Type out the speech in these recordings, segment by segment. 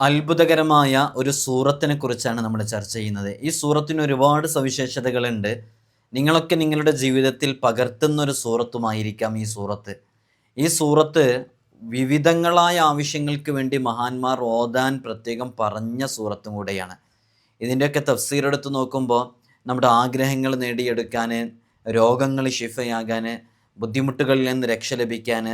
അത്ഭുതകരമായ ഒരു സൂറത്തിനെ കുറിച്ചാണ് നമ്മൾ ചർച്ച ചെയ്യുന്നത്. ഈ സൂറത്തിന് ഒരുപാട് സവിശേഷതകളുണ്ട്. നിങ്ങളൊക്കെ നിങ്ങളുടെ ജീവിതത്തിൽ പകർത്തുന്ന ഒരു സൂറത്തുമായിരിക്കാം ഈ സൂറത്ത്. ഈ സൂറത്ത് വിവിധങ്ങളായ ആവശ്യങ്ങൾക്ക് വേണ്ടി മഹാന്മാർ ഓതാൻ പ്രത്യേകം പറഞ്ഞ സൂറത്തും കൂടെയാണ്. ഇതിന്റെയൊക്കെ തഫ്സീർ എടുത്ത് നോക്കുമ്പോൾ നമ്മുടെ ആഗ്രഹങ്ങൾ നേടിയെടുക്കാൻ രോഗങ്ങൾ ഷിഫയാകാൻ ബുദ്ധിമുട്ടുകളിൽ നിന്ന് രക്ഷ ലഭിക്കാൻ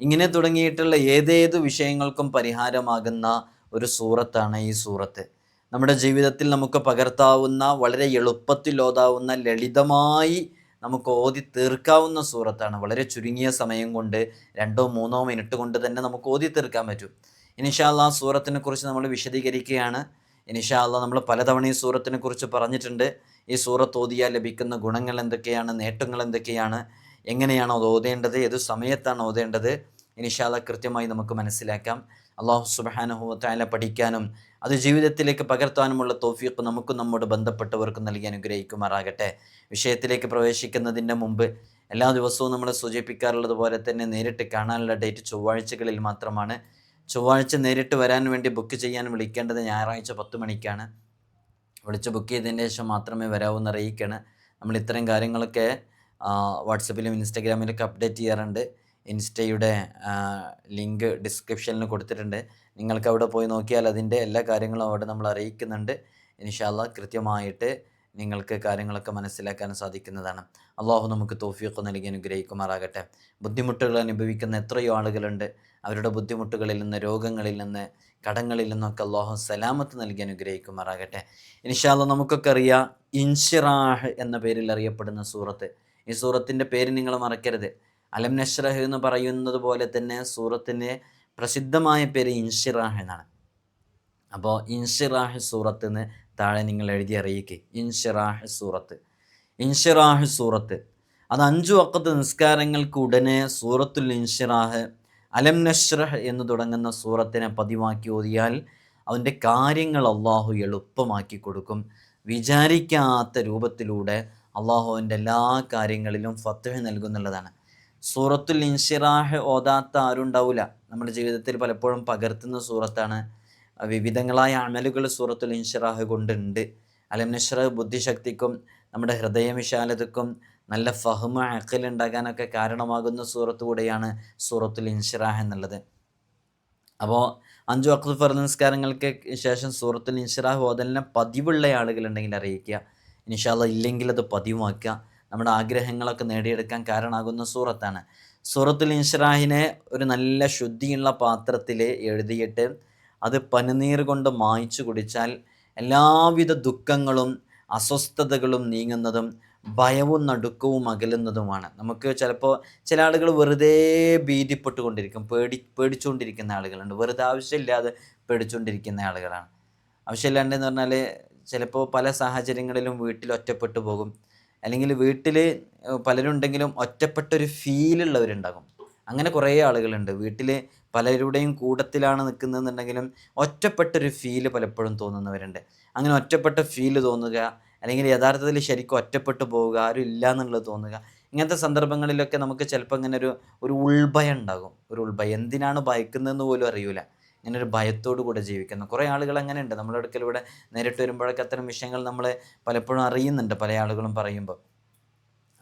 ഇങ്ങനെ തുടങ്ങിയിട്ടുള്ള ഏതേത് വിഷയങ്ങൾക്കും പരിഹാരമാകുന്ന ഒരു സൂറത്താണ് ഈ സൂറത്ത്. നമ്മുടെ ജീവിതത്തിൽ നമുക്ക് പകർത്താവുന്ന വളരെ എളുപ്പത്തിൽ ഓതാവുന്ന ലളിതമായി നമുക്ക് ഓതി തീർക്കാവുന്ന സൂറത്താണ്. വളരെ ചുരുങ്ങിയ സമയം കൊണ്ട് രണ്ടോ മൂന്നോ മിനിറ്റ് കൊണ്ട് തന്നെ നമുക്ക് ഓതി തീർക്കാൻ പറ്റും. ഇനിഷാല്ല സൂറത്തിനെ കുറിച്ച് നമ്മൾ വിശദീകരിക്കുകയാണ്. ഇനിഷാല്ല നമ്മൾ പലതവണ ഈ സൂറത്തിനെ കുറിച്ച് പറഞ്ഞിട്ടുണ്ട്. ഈ സൂറത്ത് ഓതിയാൽ ലഭിക്കുന്ന ഗുണങ്ങൾ എന്തൊക്കെയാണ് നേട്ടങ്ങൾ എന്തൊക്കെയാണ് എങ്ങനെയാണ് അത് ഓതേണ്ടത് ഏത് സമയത്താണ് ഓതേണ്ടത് ഇനിഷാല്ല കൃത്യമായി നമുക്ക് മനസ്സിലാക്കാം. അള്ളാഹു സുബാനുഹുല പഠിക്കാനും അത് ജീവിതത്തിലേക്ക് പകർത്താനുമുള്ള തോഫീക്ക് നമുക്കും നമ്മോട് ബന്ധപ്പെട്ടവർക്കും നൽകി അനുഗ്രഹിക്കുമാറാകട്ടെ. വിഷയത്തിലേക്ക് പ്രവേശിക്കുന്നതിന്റെ മുമ്പ് എല്ലാ ദിവസവും നമ്മൾ സൂചിപ്പിക്കാറുള്ളത് പോലെ തന്നെ നേരിട്ട് കാണാനുള്ള ഡേറ്റ് ചൊവ്വാഴ്ചകളിൽ മാത്രമാണ്. ചൊവ്വാഴ്ച നേരിട്ട് വരാൻ വേണ്ടി ബുക്ക് ചെയ്യാൻ വിളിക്കേണ്ടത് ഞായറാഴ്ച പത്ത് മണിക്കാണ്. വിളിച്ച് ബുക്ക് ചെയ്തതിന് ശേഷം മാത്രമേ വരാവൂ എന്ന് അറിയിക്കണം നമ്മൾ ഇത്തരം കാര്യങ്ങളൊക്കെ വാട്സപ്പിലും ഇൻസ്റ്റാഗ്രാമിലൊക്കെ അപ്ഡേറ്റ് ചെയ്യാറുണ്ട്. ഇൻസ്റ്റയുടെ ലിങ്ക് ഡിസ്ക്രിപ്ഷനിൽ കൊടുത്തിട്ടുണ്ട്. നിങ്ങൾക്ക് അവിടെ പോയി നോക്കിയാൽ അതിന്റെ എല്ലാ കാര്യങ്ങളും അവിടെ നമ്മൾ അറിയിക്കുന്നുണ്ട്. ഇൻഷാല്ല കൃത്യമായിട്ട് നിങ്ങൾക്ക് കാര്യങ്ങളൊക്കെ മനസ്സിലാക്കാൻ സാധിക്കുന്നതാണ്. അള്ളാഹു നമുക്ക് തോഫിയൊക്കെ നൽകി അനുഗ്രഹിക്കുമാറാകട്ടെ. ബുദ്ധിമുട്ടുകൾ അനുഭവിക്കുന്ന എത്രയോ ആളുകളുണ്ട്. അവരുടെ ബുദ്ധിമുട്ടുകളിൽ നിന്ന് രോഗങ്ങളിൽ നിന്ന് കടങ്ങളിൽ നിന്നൊക്കെ അള്ളാഹു സലാമത്ത് നൽകി അനുഗ്രഹിക്കുമാറാകട്ടെ. ഇൻഷാല്ല നമുക്കൊക്കെ അറിയാം ഇൻഷിറാഹ് എന്ന പേരിൽ അറിയപ്പെടുന്ന സൂറത്ത്. ഈ സൂറത്തിന്റെ പേര് നിങ്ങൾ മറക്കരുത്. അലം നഷ്റഹ് എന്ന് പറയുന്നത് പോലെ തന്നെ സൂറത്തിന്റെ പ്രസിദ്ധമായ പേര് ഇൻഷിറാഹ് എന്നാണ്. അപ്പോൾ ഇൻഷിറാഹ് സൂറത്ത് എന്ന് താഴെ നിങ്ങൾ എഴുതി അറിയിക്കുക ഇൻഷിറാഹ് സൂറത്ത്. ഇൻഷിറാഹ് സൂറത്ത്. അത് അഞ്ചു വക്കത്ത് നിസ്കാരങ്ങൾക്ക് ഉടനെ സൂറത്തുൽ ഇൻഷിറാഹ് അലം നഷ്റഹ് എന്ന് തുടങ്ങുന്ന സൂറത്തിനെ പതിവാക്കി ഓതിയാൽ അവന്റെ കാര്യങ്ങൾ അള്ളാഹു എളുപ്പമാക്കി കൊടുക്കും. വിചാരിക്കാത്ത രൂപത്തിലൂടെ അള്ളാഹുവിന്റെ എല്ലാ കാര്യങ്ങളിലും ഫത്തഹ് നൽകുന്നുള്ളതാണ്. സൂറത്തുൽ ഇൻഷിറാഹ് ഓതാത്ത ആരും ഉണ്ടാവില്ല നമ്മുടെ ജീവിതത്തിൽ പലപ്പോഴും പകർത്തുന്ന സൂറത്താണ്. വിവിധങ്ങളായ അമലുകൾ സൂറത്തുൽ ഇൻഷിറാഹ് കൊണ്ടുണ്ട്. അലം നഷ്റഹ് ബുദ്ധിശക്തിക്കും നമ്മുടെ ഹൃദയവിശാലതക്കും നല്ല ഫഹ്മ അക്കലുണ്ടാകാനൊക്കെ കാരണമാകുന്ന സൂറത്ത് കൂടെയാണ് സൂറത്തുൽ ഇൻഷിറാഹ് എന്നുള്ളത്. അപ്പോൾ അഞ്ചു അക്തുഫർ ഫർ നിസ്കാരങ്ങൾക്ക് ശേഷം സൂറത്തുൽ ഇൻഷിറാഹ് ഓതലിനെ പതിവുള്ള ആളുകളുണ്ടെങ്കിൽ അറിയിക്കുക. ഇൻഷാല്ല ഇല്ലെങ്കിൽ അത് പതിവാക്കുക. നമ്മുടെ ആഗ്രഹങ്ങളൊക്കെ നേടിയെടുക്കാൻ കാരണമാകുന്ന സൂറത്താണ്. സൂറത്തുൽ ഇൻഷറാഹിനെ ഒരു നല്ല ശുദ്ധിയുള്ള പാത്രത്തിൽ എഴുതിയിട്ട് അത് പനിനീർ കൊണ്ട് മായ്ച്ചു കുടിച്ചാൽ എല്ലാവിധ ദുഃഖങ്ങളും അസ്വസ്ഥതകളും നീങ്ങുന്നതും ഭയവും നടുക്കവും അകലുന്നതുമാണ്. നമുക്ക് ചിലപ്പോൾ ചില ആളുകൾ വെറുതെ ഭീതിപ്പെട്ടുകൊണ്ടിരിക്കും. പേടി പേടിച്ചുകൊണ്ടിരിക്കുന്ന ആളുകളുണ്ട്. വെറുതെ ആവശ്യമില്ലാതെ പേടിച്ചുകൊണ്ടിരിക്കുന്ന ആളുകളാണ്. ആവശ്യമില്ലാണ്ടെന്ന് പറഞ്ഞാൽ ചിലപ്പോൾ പല സാഹചര്യങ്ങളിലും വീട്ടിൽ ഒറ്റപ്പെട്ടു പോകും. അല്ലെങ്കിൽ വീട്ടിൽ പലരുണ്ടെങ്കിലും ഒറ്റപ്പെട്ടൊരു ഫീലുള്ളവരുണ്ടാകും അങ്ങനെ കുറേ ആളുകളുണ്ട്. വീട്ടിൽ പലരുടെയും കൂട്ടത്തിലാണ് നിൽക്കുന്നതെന്നുണ്ടെങ്കിലും ഒറ്റപ്പെട്ടൊരു ഫീൽ പലപ്പോഴും തോന്നുന്നവരുണ്ട്. അങ്ങനെ ഒറ്റപ്പെട്ട ഫീൽ തോന്നുക അല്ലെങ്കിൽ യഥാർത്ഥത്തിൽ ശരിക്കും ഒറ്റപ്പെട്ടു പോവുക ആരും ഇല്ല എന്നുള്ളത് തോന്നുക ഇങ്ങനത്തെ സന്ദർഭങ്ങളിലൊക്കെ നമുക്ക് ചിലപ്പോൾ ഇങ്ങനെ ഒരു ഒരു ഉൾഭയം ഉണ്ടാകും. ഒരു ഉൾഭയം. എന്തിനാണ് ഭയക്കുന്നതെന്ന് പോലും അറിയൂല. ഇങ്ങനെ ഒരു ഭയത്തോടു കൂടെ ജീവിക്കുന്നു. കുറേ ആളുകൾ അങ്ങനെ ഉണ്ട് നമ്മുടെ ഇവിടെ നേരിട്ട് വരുമ്പോഴൊക്കെ അത്തരം വിഷയങ്ങൾ നമ്മൾ പലപ്പോഴും അറിയുന്നുണ്ട് പല ആളുകളും പറയുമ്പോൾ.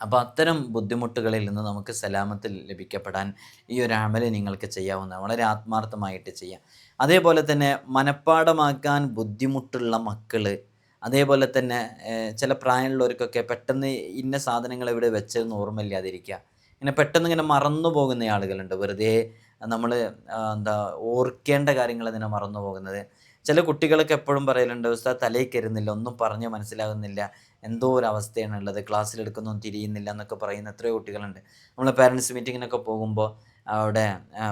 അപ്പോൾ അത്തരം ബുദ്ധിമുട്ടുകളിൽ നിന്ന് നമുക്ക് സലാമത്തിൽ ലഭിക്കപ്പെടാൻ ഈ ഒരു അമൽ നിങ്ങൾക്ക് ചെയ്യാവുന്നതാണ്. വളരെ ആത്മാർത്ഥമായിട്ട് ചെയ്യാം. അതേപോലെ തന്നെ മനഃപ്പാടമാക്കാൻ ബുദ്ധിമുട്ടുള്ള മക്കൾ അതേപോലെ തന്നെ ചില പ്രായമുള്ളവർക്കൊക്കെ പെട്ടെന്ന് ഇന്ന സാധനങ്ങൾ ഇവിടെ വെച്ചതെന്ന് ഓർമ്മയില്ലാതിരിക്കുക. ഇങ്ങനെ പെട്ടെന്ന് ഇങ്ങനെ മറന്നു പോകുന്ന ആളുകളുണ്ട്. വെറുതെ നമ്മൾ എന്താ ഓർക്കേണ്ട കാര്യങ്ങൾ അതിനെ മറന്നു പോകുന്നത്. ചില കുട്ടികളൊക്കെ എപ്പോഴും പറയലുണ്ട് ഉസ്താദ് തലയിൽ കയറുന്നില്ല ഒന്നും പറഞ്ഞ് മനസ്സിലാകുന്നില്ല എന്തോ ഒരു അവസ്ഥയാണ് ഉള്ളത് ക്ലാസ്സിലെടുക്കുന്നൊന്നും തിരിയുന്നില്ല എന്നൊക്കെ പറയുന്ന എത്രയോ കുട്ടികളുണ്ട്. നമ്മൾ പാരൻസ് മീറ്റിങ്ങിനൊക്കെ പോകുമ്പോൾ അവിടെ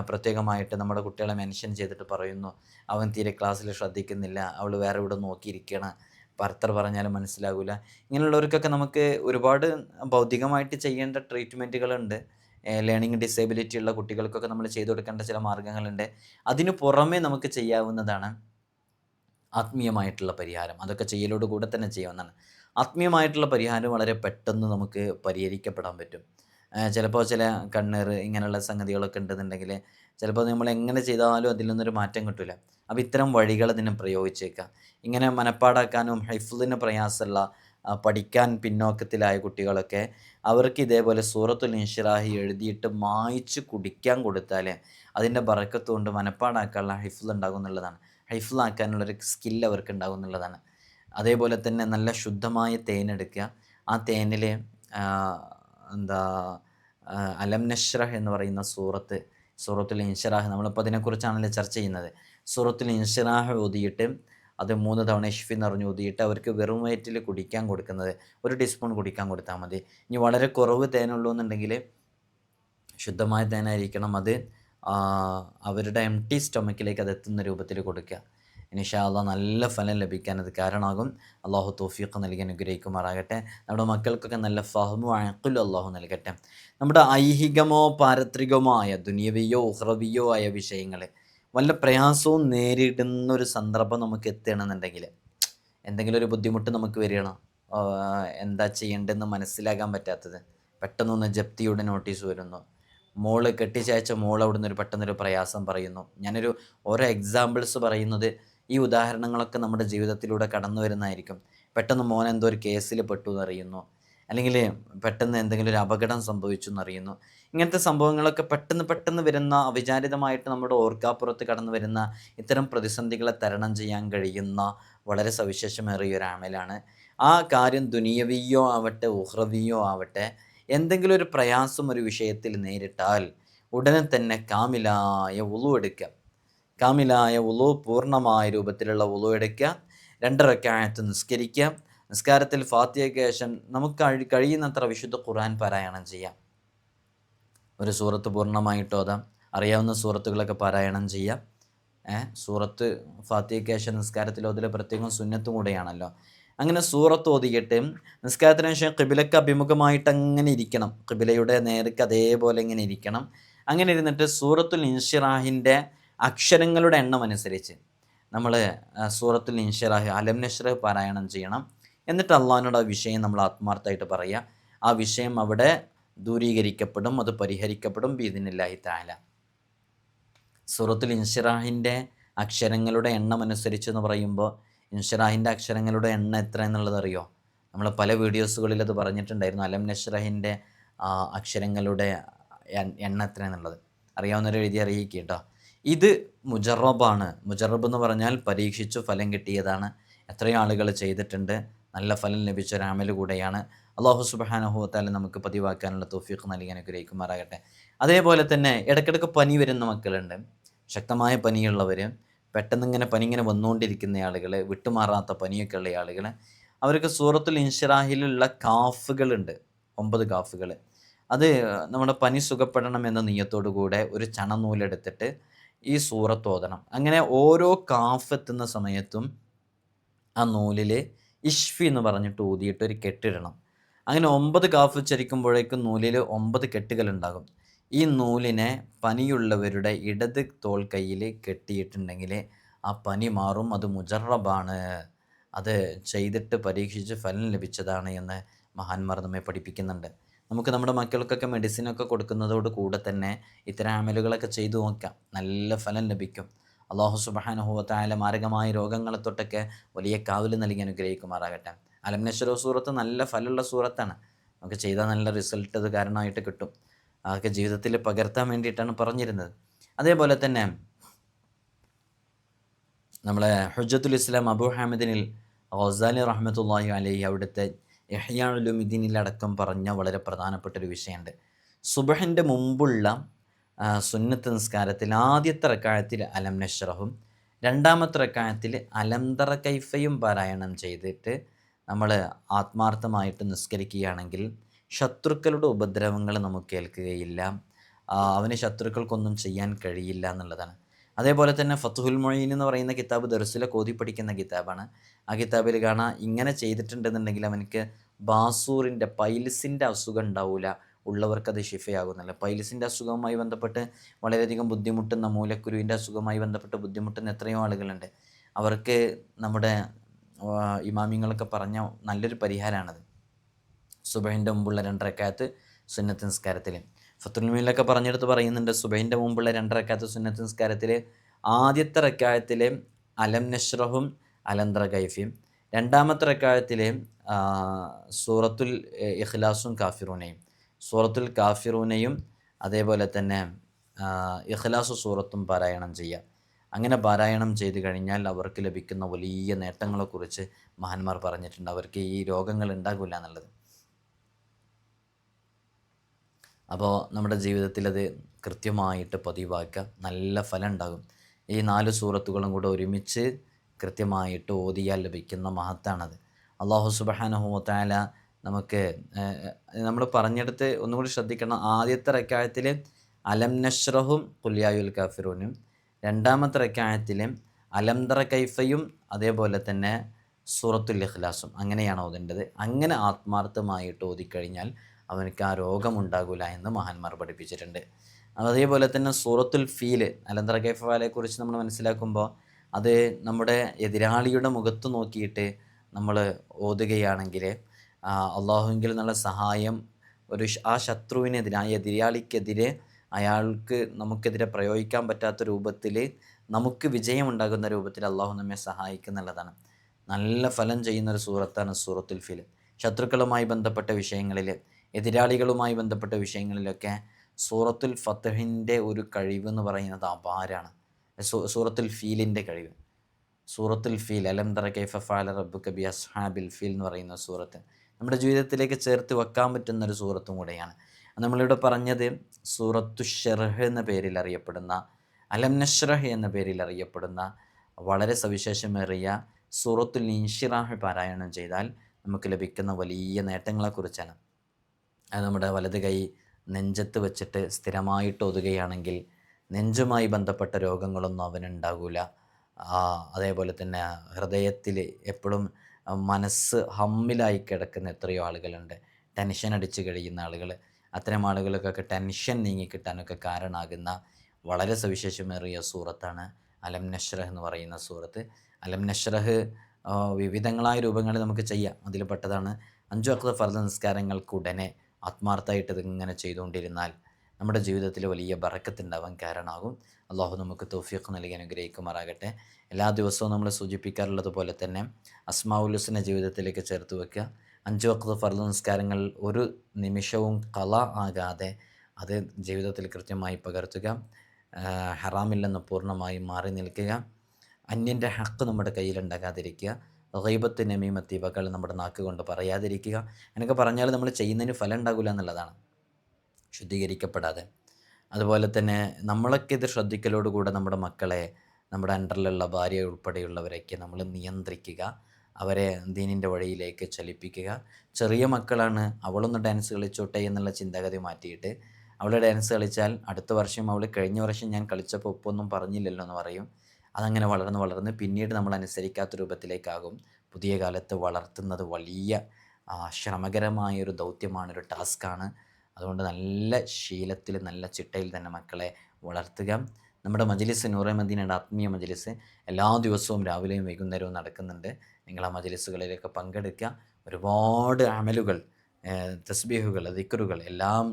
പ്രത്യേകമായിട്ട് നമ്മുടെ കുട്ടികളെ മെൻഷൻ ചെയ്തിട്ട് പറയുന്നു അവൻ തീരെ ക്ലാസ്സിൽ ശ്രദ്ധിക്കുന്നില്ല അവൾ വേറെ ഇവിടെ നോക്കിയിരിക്കണം ഭർത്തർ പറഞ്ഞാലും മനസ്സിലാകില്ല ഇങ്ങനെയുള്ളവർക്കൊക്കെ നമുക്ക് ഒരുപാട് ഭൗതികമായിട്ട് ചെയ്യേണ്ട ട്രീറ്റ്മെന്റുകളുണ്ട് ലേണിംഗ് ഡിസേബിലിറ്റി ഉള്ള കുട്ടികൾക്കൊക്കെ നമ്മൾ ചെയ്തു കൊടുക്കേണ്ട ചില മാർഗങ്ങളുണ്ട് അതിനു പുറമേ നമുക്ക് ചെയ്യാവുന്നതാണ് ആത്മീയമായിട്ടുള്ള പരിഹാരം. അതൊക്കെ ചെയ്യലോട് കൂടെ തന്നെ ചെയ്യാവുന്നതാണ് ആത്മീയമായിട്ടുള്ള പരിഹാരം വളരെ പെട്ടെന്ന് നമുക്ക് പരിഹരിക്കപ്പെടാൻ പറ്റും. ചിലപ്പോൾ ചില കണ്ണീർ ഇങ്ങനെയുള്ള സംഗതികളൊക്കെ ഉണ്ടെന്നുണ്ടെങ്കിൽ ചിലപ്പോൾ നമ്മൾ എങ്ങനെ ചെയ്താലും അതിൽ നിന്നൊരു മാറ്റം കിട്ടില്ല അപ്പോൾ ഇത്തരം വഴികൾ ഇതിനെ പ്രയോഗിച്ചേക്കാം. ഇങ്ങനെ മനപ്പാടാക്കാനും ഹൈഫുദിന് പ്രയാസമുള്ള പഠിക്കാൻ പിന്നോക്കത്തിലായ കുട്ടികളൊക്കെ അവർക്ക് ഇതേപോലെ സൂറത്തുൽ ഇൻഷിറാഹി എഴുതിയിട്ട് മായ്ച്ച് കുടിക്കാൻ കൊടുത്താൽ അതിന്റെ ബറക്കത്തുകൊണ്ട് മനപ്പാടാക്കാനുള്ള ഹൈഫുൽ ഉണ്ടാകും എന്നുള്ളതാണ്. ഹൈഫുള്ളാക്കാനുള്ളൊരു സ്കില്ല് അവർക്ക് ഉണ്ടാകും എന്നുള്ളതാണ്. അതേപോലെ തന്നെ നല്ല ശുദ്ധമായ തേനെടുക്കുക ആ തേനിൽ എന്താ അലം നഷ്റഹ് എന്ന് പറയുന്ന സൂറത്ത് സൂറത്തുൽ ഇൻഷിറാഹ്. നമ്മളിപ്പോൾ അതിനെക്കുറിച്ചാണല്ലോ ചർച്ച ചെയ്യുന്നത്. സൂറത്തുൽ ഇൻഷിറാഹ് ഓതിയിട്ട് അത് മൂന്ന് തവണ ഇഷ്ഫി നിറഞ്ഞു ഊതിയിട്ട് അവർക്ക് വെറും വയറ്റിൽ കുടിക്കാൻ കൊടുക്കുന്നത് ഒരു ടീസ്പൂൺ കുടിക്കാൻ കൊടുത്താൽ മതി. ഇനി വളരെ കുറവ് തേനുള്ളൂ എന്നുണ്ടെങ്കിൽ ശുദ്ധമായ തേനായിരിക്കണം. അത് അവരുടെ എം ടി സ്റ്റൊമക്കിലേക്ക് അത് എത്തുന്ന രൂപത്തിൽ കൊടുക്കുക. ഇനിഷാല്ല നല്ല ഫലം ലഭിക്കാൻ അത് കാരണമാകും. അള്ളാഹു തോഫീഖ് നൽകി അനുഗ്രഹിക്കുമാറാകട്ടെ. നമ്മുടെ മക്കൾക്കൊക്കെ നല്ല ഫഹമു അഴക്കലും അള്ളാഹു നൽകട്ടെ. നമ്മുടെ ഐഹികമോ പാരത്രികമോ ആയ ദുനിയവിയോ ഉഹ്റവിയോ ആയ വിഷയങ്ങൾ വല്ല പ്രയാസവും നേരിടുന്ന ഒരു സന്ദർഭം നമുക്ക് എത്തുകയാണെന്നുണ്ടെങ്കിൽ എന്തെങ്കിലും ഒരു ബുദ്ധിമുട്ട് നമുക്ക് വരികയാണ്? എന്താ ചെയ്യേണ്ടതെന്ന് മനസ്സിലാക്കാൻ പറ്റാത്തത്. പെട്ടെന്നൊന്ന് ജപ്തിയുടെ നോട്ടീസ് വരുന്നു. മോൾ കെട്ടിച്ചയച്ച മോൾ അവിടുന്ന് ഒരു പെട്ടെന്നൊരു പ്രയാസം പറയുന്നു. ഞാനൊരു ഓരോ എക്സാമ്പിൾസ് പറയുന്നത് ഈ ഉദാഹരണങ്ങളൊക്കെ നമ്മുടെ ജീവിതത്തിലൂടെ കടന്നു വരുന്നതായിരിക്കും. പെട്ടെന്ന് മോൻ എന്തോ ഒരു കേസിൽ പെട്ടു എന്നറിയുന്നു. അല്ലെങ്കിൽ പെട്ടെന്ന് എന്തെങ്കിലും ഒരു അപകടം സംഭവിച്ചു എന്നറിയുന്നു. ഇങ്ങനത്തെ സംഭവങ്ങളൊക്കെ പെട്ടെന്ന് പെട്ടെന്ന് വരുന്ന അവിചാരിതമായിട്ട് നമ്മുടെ ഓർക്കാപ്പുറത്ത് കടന്നു വരുന്ന ഇത്തരം പ്രതിസന്ധികളെ തരണം ചെയ്യാൻ കഴിയുന്ന വളരെ സവിശേഷമേറിയ ഒരു ആമലാണ്. ആ കാര്യം ദുനിയവിയോ ആവട്ടെ ഉഹ്രവിയോ ആവട്ടെ എന്തെങ്കിലും ഒരു പ്രയാസം ഒരു വിഷയത്തിൽ നേരിട്ടാൽ ഉടനെ തന്നെ കാമിലായ ഉളു എടുക്കുക. കാമിലായ ഉളു പൂർണമായ രൂപത്തിലുള്ള ഉളു എടുക്കുക. രണ്ടരക്കായത്ത് നിസ്കരിക്കുക. നിസ്കാരത്തിൽ ഫാത്തിയയ്ക്ക് ശേഷം നമുക്ക് കഴിയുന്നത്ര വിശുദ്ധ ഖുർആൻ പാരായണം ചെയ്യാം. ഒരു സൂറത്ത് പൂർണമായിട്ട് ഓതാം അറിയാവുന്ന സൂറത്തുകളൊക്കെ പാരായണം ചെയ്യാം. സൂറത്ത് ഫാത്തിയയ്ക്ക് കേശ നിസ്കാരത്തിൽ പ്രത്യേകം സുന്നത്തും കൂടെയാണല്ലോ. അങ്ങനെ സൂറത്ത് ഓതിയിട്ട് നിസ്കാരത്തിന് ശേഷം കിബിലക്ക് അഭിമുഖമായിട്ട് അങ്ങനെ ഇരിക്കണം. കിബിലയുടെ നേർക്ക് അതേപോലെ ഇങ്ങനെ ഇരിക്കണം. അങ്ങനെ ഇരുന്നിട്ട് സൂറത്തുൽ ഇൻഷിറാഹിന്റെ അക്ഷരങ്ങളുടെ എണ്ണം അനുസരിച്ച് നമ്മൾ സൂറത്തുൽ ഇൻഷിറാഹ് അലം നഷ്റഹ് പാരായണം ചെയ്യണം. എന്നിട്ട് അള്ളാഹിനോട് ആ വിഷയം നമ്മൾ ആത്മാർത്ഥമായിട്ട് പറയുക. ആ വിഷയം അവിടെ ദൂരീകരിക്കപ്പെടും അത് പരിഹരിക്കപ്പെടും ബീദിനില്ലാഹി താല സൂറത്തുൽ ഇൻഷിറാഹിന്റെ അക്ഷരങ്ങളുടെ എണ്ണം അനുസരിച്ച് എന്ന് പറയുമ്പോൾ ഇൻഷിറാഹിന്റെ അക്ഷരങ്ങളുടെ എണ്ണം എത്ര എന്നുള്ളത് അറിയോ നമ്മൾ പല വീഡിയോസുകളിൽ അത് പറഞ്ഞിട്ടുണ്ടായിരുന്നു. അലം നഷ്റഹിന്റെ അക്ഷരങ്ങളുടെ എണ്ണം എത്ര എന്നുള്ളത്. അറിയാവുന്നവർ എഴുതി അറിയിക്കുക കേട്ടോ ഇത് മുജറബാണ്. മുജറബ് എന്ന് പറഞ്ഞാൽ പരീക്ഷിച്ചു ഫലം കിട്ടിയതാണ്. എത്രയോ ആളുകൾ ചെയ്തിട്ടുണ്ട്. നല്ല ഫലം ലഭിച്ച ഒരു അമൽ കൂടെയാണ്. അള്ളാഹു സുബാനഹുത്താലും നമുക്ക് പതിവാക്കാനുള്ള തോഫീഖ് നൽകി അനുഗ്രഹിക്കുമാറാകട്ടെ. അതേപോലെ തന്നെ ഇടയ്ക്കിടയ്ക്ക് പനി വരുന്ന മക്കളുണ്ട്. ശക്തമായ പനിയുള്ളവർ പെട്ടെന്ന് ഇങ്ങനെ പനി ഇങ്ങനെ വന്നുകൊണ്ടിരിക്കുന്ന ആളുകൾ വിട്ടുമാറാത്ത പനിയൊക്കെ ഉള്ള ആളുകൾ അവർക്ക് സൂറത്തുൽ ഇൻഷിറാഹിലുള്ള കാഫുകളുണ്ട് ഒമ്പത് കാഫുകൾ അത് നമ്മുടെ പനി സുഖപ്പെടണം എന്ന നീയത്തോടു കൂടെ ഒരു ചണനൂലെടുത്തിട്ട് ഈ സൂറത്ത് ഓതണം. അങ്ങനെ ഓരോ കാഫ് എത്തുന്ന സമയത്തും ആ നൂലിൽ ഇഷ്ഫി എന്ന് പറഞ്ഞിട്ട് ഊതിയിട്ട് ഒരു കെട്ടിടണം. അങ്ങനെ ഒമ്പത് കാഫ് ഉച്ചരിക്കുമ്പോഴേക്കും നൂലിൽ ഒമ്പത് കെട്ടുകൾ ഉണ്ടാകും ഈ നൂലിനെ പനിയുള്ളവരുടെ ഇടത് തോൾ കയ്യിൽ കെട്ടിയിട്ടുണ്ടെങ്കിൽ ആ പനി മാറും അത് മുജറബാണ്. അത് ചെയ്തിട്ട് പരീക്ഷിച്ച് ഫലം ലഭിച്ചതാണ് എന്ന് മഹാന്മാർ നമ്മെ പഠിപ്പിക്കുന്നുണ്ട്. നമുക്ക് നമ്മുടെ മക്കൾക്കൊക്കെ മെഡിസിനൊക്കെ കൊടുക്കുന്നതോട് കൂടെ തന്നെ ഇത്തരം അമലുകളൊക്കെ ചെയ്തു നോക്കാം. നല്ല ഫലം ലഭിക്കും. അള്ളാഹു സുബാനുഭവത്തായ മാരകമായ രോഗങ്ങളെ തൊട്ടൊക്കെ വലിയ കാവൽ നൽകി അനുഗ്രഹിക്കുമാറാകട്ടെ. അലം നശ്വരോ സൂറത്ത് നല്ല ഫലമുള്ള സൂറത്താണ്. നമുക്ക് ചെയ്താൽ നല്ല റിസൾട്ട് അത് കാരണമായിട്ട് കിട്ടും. അതൊക്കെ ജീവിതത്തിൽ പകർത്താൻ വേണ്ടിയിട്ടാണ് പറഞ്ഞിരുന്നത്. അതേപോലെ തന്നെ നമ്മളെ ഹുജത്തുൽ ഇസ്ലാം അബു ഹാമിദിനിൽ ഓസാലി റഹ്മത്തുല്ലാഹി അലൈഹി അവിടുത്തെ ഇഹ്യാലുലുമിദ്ദീനിൽ അടക്കം പറഞ്ഞ വളരെ പ്രധാനപ്പെട്ട ഒരു വിഷയമുണ്ട്. സുബഹിന്റെ മുമ്പുള്ള സുന്നത്ത് നിസ്കാരത്തിൽ ആദ്യത്തെ റക്കായത്തിൽ അലം നഷ്റഹും രണ്ടാമത്തെ റക്കായത്തിൽ അലംതറ കൈഫയും പാരായണം ചെയ്തിട്ട് നമ്മൾ ആത്മാർത്ഥമായിട്ട് നിസ്കരിക്കുകയാണെങ്കിൽ ശത്രുക്കളുടെ ഉപദ്രവങ്ങൾ നമുക്ക് ഏൽക്കുകയില്ല അവന് ശത്രുക്കൾക്കൊന്നും ചെയ്യാൻ കഴിയില്ല എന്നുള്ളതാണ്. അതേപോലെ തന്നെ ഫത്തുഹുൽ മൊഴീൻ എന്ന് പറയുന്ന കിതാബ് ദർസിലെ കോതി പഠിക്കുന്ന കിതാബാണ്. ആ കിതാബിൽ കാണാം ഇങ്ങനെ ചെയ്തിട്ടുണ്ടെന്നുണ്ടെങ്കിൽ അവനക്ക് ബാസൂറിന്റെ പൈൽസിന്റെ അസുഖം ഉണ്ടാവില്ല ഉള്ളവർക്കത് ഷിഫയാകുന്നില്ല പൈലിസിന്റെ അസുഖവുമായി ബന്ധപ്പെട്ട് വളരെയധികം ബുദ്ധിമുട്ടുന്ന മൂലക്കുരുവിന്റെ അസുഖവുമായി ബന്ധപ്പെട്ട് ബുദ്ധിമുട്ടുന്ന എത്രയോ ആളുകളുണ്ട്. അവർക്ക് നമ്മുടെ ഇമാമിങ്ങളൊക്കെ പറഞ്ഞ നല്ലൊരു പരിഹാരമാണത് സുബഹിന്റെ മുമ്പുള്ള രണ്ടരക്കാലത്ത് സുന്നത്ത് നിസ്കാരത്തിൽ ഫത്തുൽമീലൊക്കെ പറഞ്ഞെടുത്ത് പറയുന്നുണ്ട് സുബൈന്റെ മുമ്പുള്ള രണ്ട് റക്കാത്ത സുന്നത്ത് നിസ്കാരത്തിൽ ആദ്യത്തെ റക്കായത്തിൽ അലം നഷ്റഹും അലന്തറ കൈഫിയും രണ്ടാമത്തെ റക്കായത്തിൽ സൂറത്തുൽ ഇഖ്ലാസും കാഫിറൂനയും. സൂറത്തുൽ കാഫിറൂനയും അതേപോലെ തന്നെ ഇഖ്ലാസു സൂറത്തും പാരായണം ചെയ്യുക അങ്ങനെ പാരായണം ചെയ്ത് കഴിഞ്ഞാൽ അവർക്ക് ലഭിക്കുന്ന വലിയ നേട്ടങ്ങളെക്കുറിച്ച് മഹാന്മാർ പറഞ്ഞിട്ടുണ്ട്. അവർക്ക് ഈ രോഗങ്ങൾ ഉണ്ടാകില്ല എന്നുള്ളത്. അപ്പോൾ നമ്മുടെ ജീവിതത്തിൽ അത് കൃത്യമായിട്ട് പതിവാക്കുക. നല്ല ഫലം ഉണ്ടാകും. ഈ നാല് സൂറത്തുകളും കൂടെ ഒരുമിച്ച് കൃത്യമായിട്ട് ഓതിയാൽ ലഭിക്കുന്ന മഹത്താണത്. അള്ളാഹു സുബഹാനഹുത്താല നമുക്ക് നമ്മൾ പറഞ്ഞെടുത്ത് ഒന്നുകൂടി ശ്രദ്ധിക്കണം. ആദ്യത്തെ റക്കായത്തിൽ അലം നഷ്റഹും കുല്യായുൽ കാഫിറൂനും രണ്ടാമത്തെ റക്കായത്തിൽ അലംതറ കൈഫയും അതേപോലെ തന്നെ സൂറത്തുൽ ഇഖ്ലാസും അങ്ങനെയാണ് ഓതേണ്ടത്. അങ്ങനെ ആത്മാർത്ഥമായിട്ട് ഓതിക്കഴിഞ്ഞാൽ അവനക്ക് ആ രോഗമുണ്ടാകില്ല എന്ന് മഹാന്മാർ പഠിപ്പിച്ചിട്ടുണ്ട്. അതേപോലെ തന്നെ സൂറത്തുൽ ഫീൽ അലന്തറ കുറിച്ച് നമ്മൾ മനസ്സിലാക്കുമ്പോൾ അത് നമ്മുടെ എതിരാളിയുടെ മുഖത്ത് നോക്കിയിട്ട് നമ്മൾ ഓതുകയാണെങ്കിൽ അള്ളാഹുവിൽ നിന്നുള്ള സഹായം ഒരു ആ ശത്രുവിനെതിരെ ആ എതിരാളിക്കെതിരെ അയാൾക്ക് നമുക്കെതിരെ പ്രയോഗിക്കാൻ പറ്റാത്ത രൂപത്തിൽ നമുക്ക് വിജയമുണ്ടാകുന്ന രൂപത്തിൽ അള്ളാഹു നമ്മെ സഹായിക്കുന്നുള്ളതാണ്. നല്ല ഫലം ചെയ്യുന്ന ഒരു സൂറത്താണ് സൂറത്തുൽ ഫിൽ. ശത്രുക്കളുമായി ബന്ധപ്പെട്ട വിഷയങ്ങളിൽ എതിരാളികളുമായി ബന്ധപ്പെട്ട വിഷയങ്ങളിലൊക്കെ സൂറത്തുൽ ഫത്തഹിന്റെ ഒരു കഴിവ് എന്ന് പറയുന്നത് അപാരാണ് സൂറത്തുൽ ഫീലിന്റെ കഴിവ്. സൂറത്തുൽ ഫീൽ അലം തറ കൈഫാല റബ്ബു കബി അസ്ഹാബിൽ ഫീൽ എന്ന് പറയുന്ന സൂറത്ത്. നമ്മുടെ ജീവിതത്തിലേക്ക് ചേർത്ത് വെക്കാൻ പറ്റുന്ന ഒരു സൂറത്തും കൂടെയാണ്. നമ്മളിവിടെ പറഞ്ഞത് സൂറത്തു ഷെർഹ് എന്ന പേരിൽ അറിയപ്പെടുന്ന അലം നഷ്റഹ് എന്ന പേരിൽ അറിയപ്പെടുന്ന വളരെ സവിശേഷമേറിയ സൂറത്തുൽ ഇൻഷിറാഹ് പാരായണം ചെയ്താൽ നമുക്ക് ലഭിക്കുന്ന വലിയ നേട്ടങ്ങളെക്കുറിച്ചാണ്. അത് നമ്മുടെ വലത് കൈ നെഞ്ചത്ത് വെച്ചിട്ട് സ്ഥിരമായിട്ട് ഒതുകയാണെങ്കിൽ നെഞ്ചുമായി ബന്ധപ്പെട്ട രോഗങ്ങളൊന്നും അവനുണ്ടാകില്ല അതേപോലെ തന്നെ ഹൃദയത്തിൽ എപ്പോഴും മനസ്സ് ഹമ്മിലായി കിടക്കുന്ന എത്രയോ ആളുകളുണ്ട്. ടെൻഷൻ അടിച്ച് കഴിയുന്ന ആളുകൾ. അത്തരം ആളുകൾക്കൊക്കെ ടെൻഷൻ നീങ്ങിക്കിട്ടാനൊക്കെ കാരണമാകുന്ന വളരെ സവിശേഷമേറിയ സൂറത്താണ് അലം നഷ്റഹ് എന്ന് പറയുന്ന സൂറത്ത്. അലം നഷ്റഹ് വിവിധങ്ങളായ രൂപങ്ങളിൽ നമുക്ക് ചെയ്യാം. അതിൽ പെട്ടതാണ് അഞ്ചു അക്ത ഫർദ നിസ്കാരങ്ങൾക്കുടനെ ആത്മാർത്ഥമായിട്ട് ഇതിങ്ങനെ ചെയ്തുകൊണ്ടിരുന്നാൽ നമ്മുടെ ജീവിതത്തിൽ വലിയ ബറക്കത്തുണ്ടാവാൻ കാരണമാകും അള്ളാഹു നമുക്ക് തോഫിയൊക്കെ നൽകി അനുഗ്രഹിക്കുമാറാകട്ടെ. എല്ലാ ദിവസവും നമ്മൾ സൂചിപ്പിക്കാറുള്ളത് പോലെ തന്നെ അസ്മാവുലുസിനെ ജീവിതത്തിലേക്ക് ചേർത്ത് വെക്കുക. അഞ്ച് വക്ത ഫർദ് നിസ്കാരങ്ങൾ ഒരു നിമിഷവും കള ആകാതെ അത് ജീവിതത്തിൽ കൃത്യമായി പകർത്തുക ഹറാമില്ലെന്ന് പൂർണമായും മാറി നിൽക്കുക അന്യന്റെ ഹക്ക് നമ്മുടെ കയ്യിലുണ്ടാകാതിരിക്കുക റൈബത്ത് നമീമത്ത് ഇവകൾ നമ്മുടെ നാക്ക് കൊണ്ട് പറയാതിരിക്കുക എന്നൊക്കെ പറഞ്ഞാൽ നമ്മൾ ചെയ്യുന്നതിന് ഫലം ഉണ്ടാകില്ല എന്നുള്ളതാണ്. ശുദ്ധീകരിക്കപ്പെടാതെ. അതുപോലെ തന്നെ നമ്മളൊക്കെ ഇത് ശ്രദ്ധിക്കലോടുകൂടെ നമ്മുടെ മക്കളെ നമ്മുടെ അണ്ടറിലുള്ള ഭാര്യ ഉൾപ്പെടെയുള്ളവരൊക്കെ നമ്മൾ നിയന്ത്രിക്കുക. അവരെ ദീനിന്റെ വഴിയിലേക്ക് ചലിപ്പിക്കുക. ചെറിയ മക്കളാണ് അവളൊന്ന് ഡാൻസ് കളിച്ചോട്ടെ എന്നുള്ള ചിന്താഗതി മാറ്റിയിട്ട് അവൾ ഡാൻസ് കളിച്ചാൽ അടുത്ത വർഷം അവൾ കഴിഞ്ഞ വർഷം ഞാൻ കളിച്ചപ്പോൾ ഒപ്പൊന്നും പറഞ്ഞില്ലല്ലോ എന്ന് പറയും. അതങ്ങനെ വളർന്ന് വളർന്ന് പിന്നീട് നമ്മൾ അനുസരിക്കാത്ത രൂപത്തിലേക്കാകും. പുതിയ കാലത്ത് വളർത്തുന്നത് വലിയ ശ്രമകരമായൊരു ദൗത്യമാണ് ഒരു ടാസ്ക്കാണ് അതുകൊണ്ട് നല്ല ശീലത്തിൽ നല്ല ചിട്ടയിൽ തന്നെ മക്കളെ വളർത്തുക. നമ്മുടെ മജലിസ് നൂറെ മദീനയുടെ ആത്മീയ മജലിസ്. എല്ലാ ദിവസവും രാവിലെയും വൈകുന്നേരവും നടക്കുന്നുണ്ട്. നിങ്ങൾ ആ മജലിസുകളിലൊക്കെ പങ്കെടുക്കുക. ഒരുപാട് അമലുകൾ തസ്ബീഹുകൾ ദിക്കറുകൾ എല്ലാം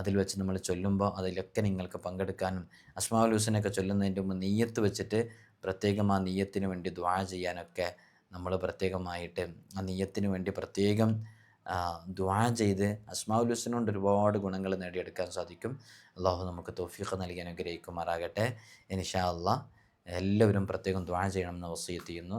അതിൽ വെച്ച് നമ്മൾ ചൊല്ലുമ്പോൾ അതിലൊക്കെ നിങ്ങൾക്ക് പങ്കെടുക്കാനും അസ്മാവുൽ ഹുസനൊക്കെ ചൊല്ലുന്നതിന്റെ മുമ്പ് നെയ്യത്ത് വെച്ചിട്ട് പ്രത്യേകം ആ നെയ്യത്തിന് വേണ്ടി ദ്വാ ചെയ്യാനൊക്കെ നമ്മൾ പ്രത്യേകമായിട്ട് ആ നെയ്യത്തിന് വേണ്ടി പ്രത്യേകം ദ്വാ ചെയ്ത് അസ്മാവുൽ ഹുസനുകൊണ്ട് ഒരുപാട് ഗുണങ്ങൾ നേടിയെടുക്കാൻ സാധിക്കും. അള്ളാഹു നമുക്ക് തോഫീഖ് നൽകി അനുഗ്രഹിക്കുമാറാകട്ടെ. ഇൻഷാ അള്ളാഹ് എല്ലാവരും പ്രത്യേകം ദ്വാ ചെയ്യണമെന്ന് വസീത്ത് ചെയ്യുന്നു.